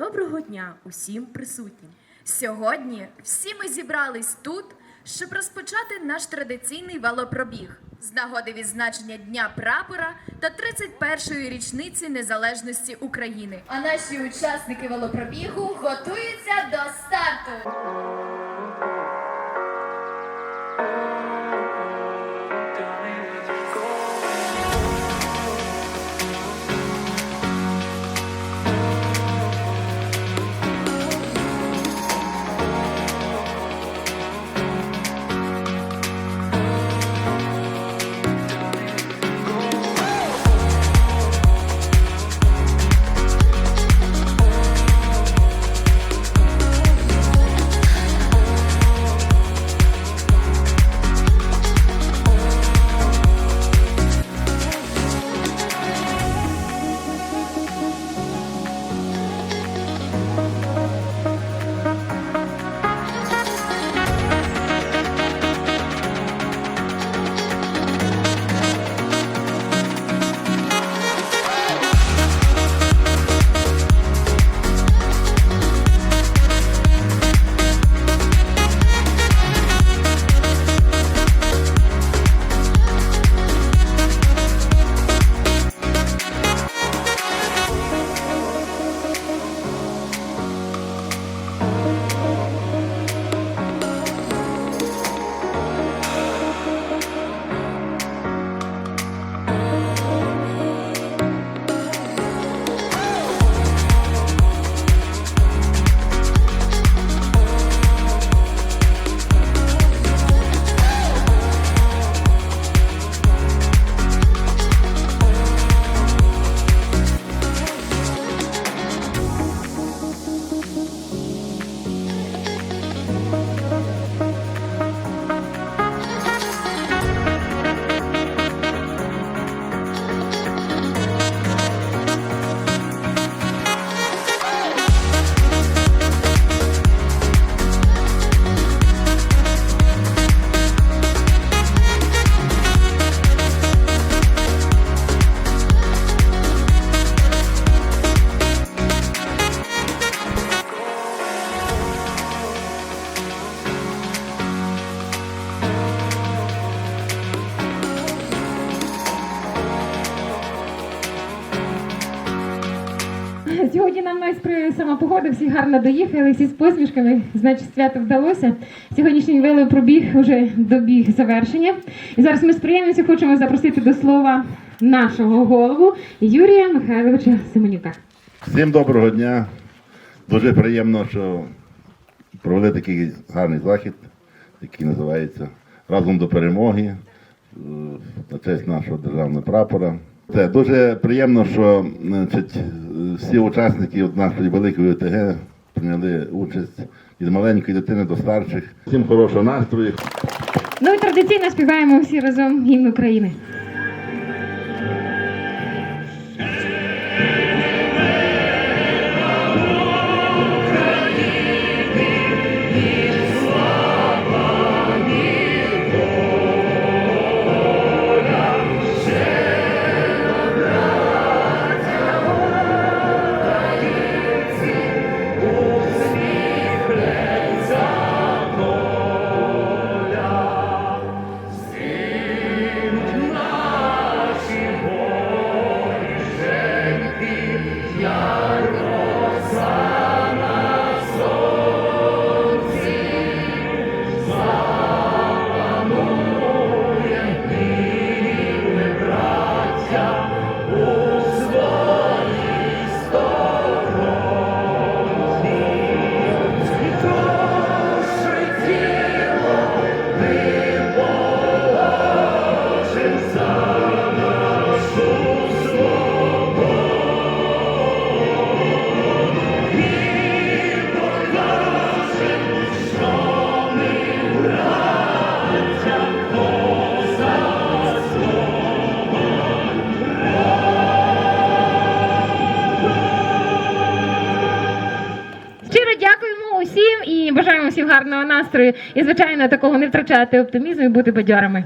Доброго дня усім присутнім. Сьогодні всі ми зібрались тут, щоб розпочати наш традиційний велопробіг з нагоди відзначення Дня прапора та 31-ї річниці незалежності України. А наші учасники велопробігу готуються до старту. Сьогодні нам майстри сама погода, всі гарно доїхали, всі з посмішками, значить свято вдалося. Сьогоднішній велопробіг вже добіг завершення. І зараз ми з приємністю хочемо запросити до слова нашого голову Юрія Михайловича Семенюка. Всім доброго дня. Дуже приємно, що провели такий гарний захід, який називається Разом до перемоги е, на честь нашого державного прапора. Це дуже приємно, що значить, всі учасники нашої великої ОТГ прийняли участь від маленької дитини до старших. Всім хорошого настрою. Ну і традиційно співаємо всі разом гімн України. Всім гарного настрою. І, звичайно, такого не втрачати оптимізму і бути бадьорими.